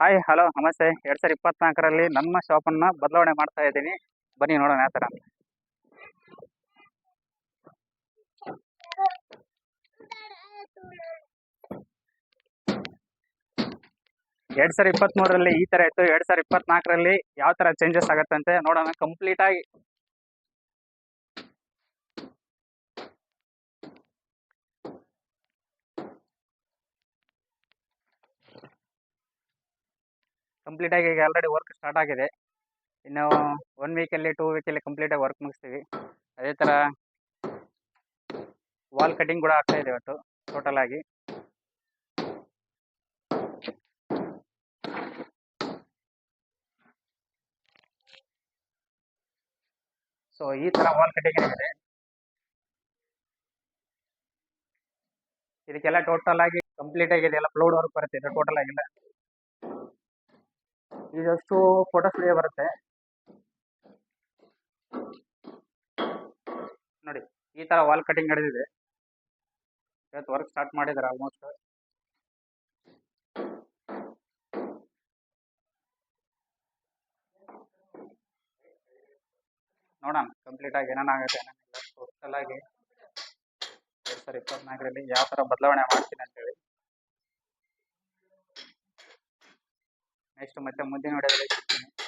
Hi hello ನಮಸ್ತೆ. ಎರಡ್ ಸಾವಿರದ ಇಪ್ಪತ್ನಾಲ್ಕರಲ್ಲಿ ನಮ್ಮ ಶಾಪನ್ನ ಬದಲಾವಣೆ ಮಾಡ್ತಾ ಇದ್ದೀನಿ. ಬನ್ನಿ ನೋಡೋಣ ಯಾವ ಥರ ಎರಡು ಸಾವಿರದ ಇಪ್ಪತ್ಮೂರರಲ್ಲಿ ಈ ತರ ಇತ್ತು. ಎರಡ್ ಸಾವಿರದ ಇಪ್ಪತ್ನಾಲ್ಕರಲ್ಲಿ ಯಾವ ತರ ಚೇಂಜಸ್ ಆಗತ್ತಂತೆ ನೋಡೋಣ. ಕಂಪ್ಲೀಟ್ ಕಂಪ್ಲೀಟ್ ಆಗಿ ಈಗ ಆಲ್ರೆಡಿ ವರ್ಕ್ ಸ್ಟಾರ್ಟ್ ಆಗಿದೆ. ಇನ್ನು ಒನ್ ವೀಕಲ್ಲಿ ಟೂ ವೀಕಲ್ಲಿ ಕಂಪ್ಲೀಟ್ ಆಗಿ ವರ್ಕ್ ಮುಗಿಸ್ತೀವಿ. ಅದೇ ಥರ ವಾಲ್ ಕಟಿಂಗ್ ಕೂಡ ಆಗ್ತಾ ಇದೆ ಇವತ್ತು ಟೋಟಲ್ ಆಗಿ. ಸೊ ಈ ತರ ವಾಲ್ ಕಟಿಂಗ್ ಆಗಿದೆ. ಇದಕ್ಕೆಲ್ಲ ಟೋಟಲ್ ಆಗಿ ಕಂಪ್ಲೀಟ್ ಆಗಿದೆ ಎಲ್ಲ ಫ್ಲೋಡ್ ವರ್ಕ್ ಬರುತ್ತೆ ಟೋಟಲ್ ಆಗಿಲ್ಲ. ಇದಷ್ಟು ಫೋಟೋ ಸ್ಟುಡಿಯೋ ಬರುತ್ತೆ. ನೋಡಿ, ಈ ತರ ವಾಲ್ ಕಟಿಂಗ್ ನಡೆದಿದೆ. ಇವತ್ತು ವರ್ಕ್ ಸ್ಟಾರ್ಟ್ ಮಾಡಿದ್ದಾರೆ ಆಲ್ಮೋಸ್ಟ್ ನೋಡೋಣ ಕಂಪ್ಲೀಟ್ ಆಗಿ ಏನೇನಾಗುತ್ತೆ ಏನೇನಿಲ್ಲ ಟೋಟಲ್ ಆಗಿ ಎರಡ್ ಸಾವಿರದ ಇಪ್ಪತ್ನಾಲ್ಕರಲ್ಲಿ ಯಾವ ತರ ಬದಲಾವಣೆ ಮಾಡ್ತೀನಿ ಅಂತೇಳಿ ನೆಕ್ಸ್ಟ್ ಮತ್ತೆ ಮುಂದಿನ ವಿಡಿಯೋದಲ್ಲಿ ಸಿಗ್ತೀನಿ